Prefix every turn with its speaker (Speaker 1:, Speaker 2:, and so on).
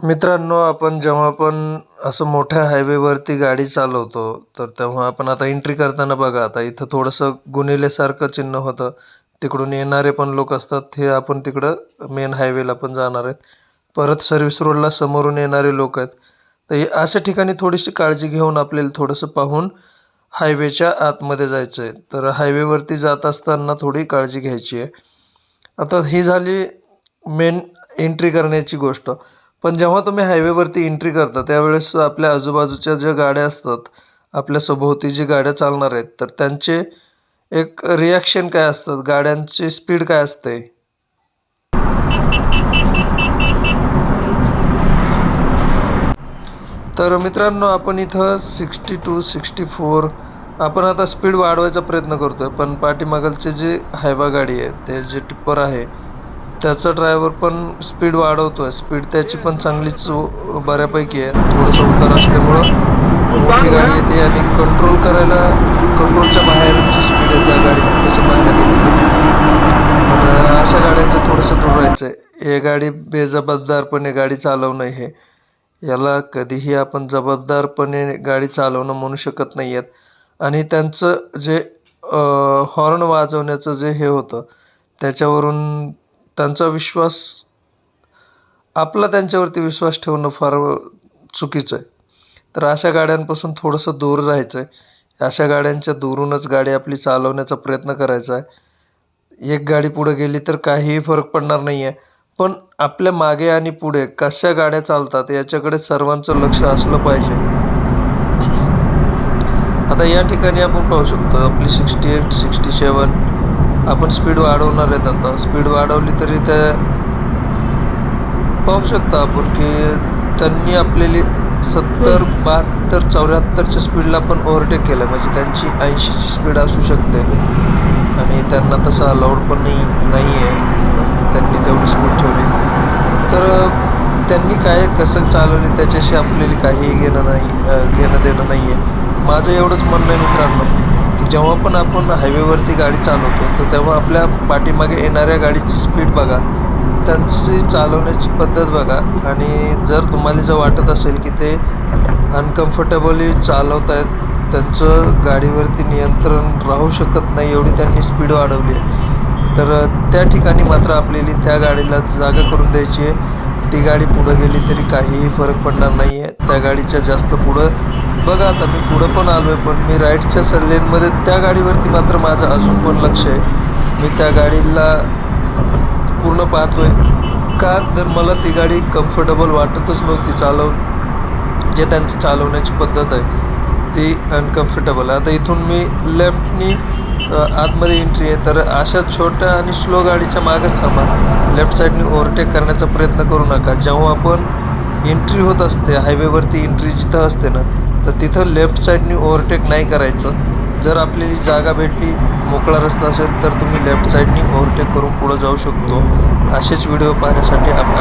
Speaker 1: मित्रांनो आपण जेव्हा पण असं मोठ्या हायवेवरती गाडी चालवतो तर तेव्हा आपण आता एंट्री करताना बघा आता इथं थोडंसं गुणिलेसारखं चिन्ह होतं. तिकडून येणारे पण लोक असतात हे आपण तिकडं मेन हायवेला पण जाणार आहेत. परत सर्व्हिस रोडला समोरून येणारे लोक आहेत. तर अशा ठिकाणी थोडीशी काळजी घेऊन आपल्याला थोडंसं पाहून हायवेच्या आतमध्ये जायचं आहे तर हायवेवरती जात असताना थोडी काळजी घ्यायची आहे. आता ही झाली मेन एंट्री करण्याची गोष्ट. पण जेव्हा तुम्ही हायवेवरती एंट्री करता त्यावेळेस आपल्या आजूबाजूच्या ज्या गाड्या असतात आपल्या सभोवती जी गाड्या चालणार आहेत तर त्यांचे एक रिॲक्शन काय असतात? गाड्यांची स्पीड काय असते? तर मित्रांनो आपण इथं सिक्स्टी टू सिक्स्टी फोर आपण आता स्पीड वाढवायचा प्रयत्न करतो आहे पण पाठीमागलचे जे हायवा गाडी आहे ते जे टिप्पर आहे त्याचा ड्रायव्हर पण स्पीड वाढवतो आहे स्पीड त्याची पण चांगलीच बऱ्यापैकी आहे. थोडंसं उतार असल्यामुळं मोठी गाडी येते आणि कंट्रोल करायला कंट्रोलच्या बाहेरची स्पीड आहे त्या गाडीची. तसं पाहायला गेलं तर. पण अशा गाड्यांचं थोडंसं दूर राहायचं आहे. हे गाडी बेजबाबदारपणे गाडी चालवणं हे. याला कधीही आपण जबाबदारपणे गाडी चालवणं म्हणू शकत नाही आहेत. आणि त्यांचं जे हॉर्न वाजवण्याचं जे हे होतं त्याच्यावरून त्यांचा विश्वास आपला त्यांच्यावरती विश्वास ठेवणं फार चुकीचं आहे. तर अशा गाड्यांपासून थोडंसं दूर राहायचं आहे अशा गाड्यांच्या दूरूनच गाडी आपली चालवण्याचा प्रयत्न करायचा आहे. एक गाडी पुढे गेली तर काहीही फरक पडणार नाही आहे पण आपल्या मागे आणि पुढे कशा गाड्या चालतात याच्याकडे सर्वांचं लक्ष असलं पाहिजे. आता या ठिकाणी आपण पाहू शकतो आपली सिक्स्टी एट सिक्स्टी सेवन आपण स्पीड वाढवणार आहेत आता. स्पीड वाढवली तरी त्या पाहू शकता आपण की त्यांनी आपल्याली सत्तर बहात्तर चौऱ्याहत्तरच्या स्पीडला पण ओव्हरटेक केलं म्हणजे त्यांची ऐंशीची स्पीड असू शकते. आणि त्यांना तसं अलाउड पण नाही नाही आहे पण त्यांनी तेवढी स्पीड ठेवली. तर त्यांनी काय कसं चालवली त्याच्याशी आपल्याला काहीही घेणं नाही घेणं देणं नाही आहे माझं एवढंच म्हणणं आहे मित्रांनो. जेव्हा पण आपण हायवेवरती गाडी चालवतो तर तेव्हा आपल्या पाठीमागे येणाऱ्या गाडीची स्पीड बघा. त्यांची चालवण्याची पद्धत बघा. आणि जर तुम्हाला जर वाटत असेल की ते अनकम्फर्टेबली चालवत आहेत त्यांचं गाडीवरती नियंत्रण राहू शकत नाही एवढी त्यांनी स्पीड वाढवली आहे. तर त्या ठिकाणी मात्र आपल्याला त्या गाडीला जागा करून द्यायची आहे. ती गाडी पुढं गेली तरी काहीही फरक पडणार नाही आहे त्या गाडीच्या जास्त पुढं बघा आता मी पुढं पण आलो आहे पण मी राईटच्या सल्लेनमध्ये लेनमध्ये त्या गाडीवरती मात्र माझं अजून पण लक्ष आहे. मी त्या गाडीला पूर्ण पाहतो आहे का तर मला ती गाडी कम्फर्टेबल वाटतच नव्हती चालवून. जे त्यांची चालवण्याची पद्धत आहे ती अनकम्फर्टेबल आहे. आता इथून मी लेफ्टनी आतमध्ये एंट्री आहे. तर अशा छोट्या आणि स्लो गाडीच्या मागच थांबा. लेफ्ट साईडने ओव्हरटेक करण्याचा प्रयत्न करू नका. जेव्हा आपण एंट्री होत असते हायवेवरती एंट्री जिथं असते ना तर तिथं लेफ्ट साईडने ओव्हरटेक नाही करायचं. जर आपल्याला जागा भेटली मोकळा रस्ता असेल तर तुम्ही लेफ्ट साईडनी ओव्हरटेक करून पुढं जाऊ शकतो. असेच व्हिडिओ पाहण्यासाठी आपण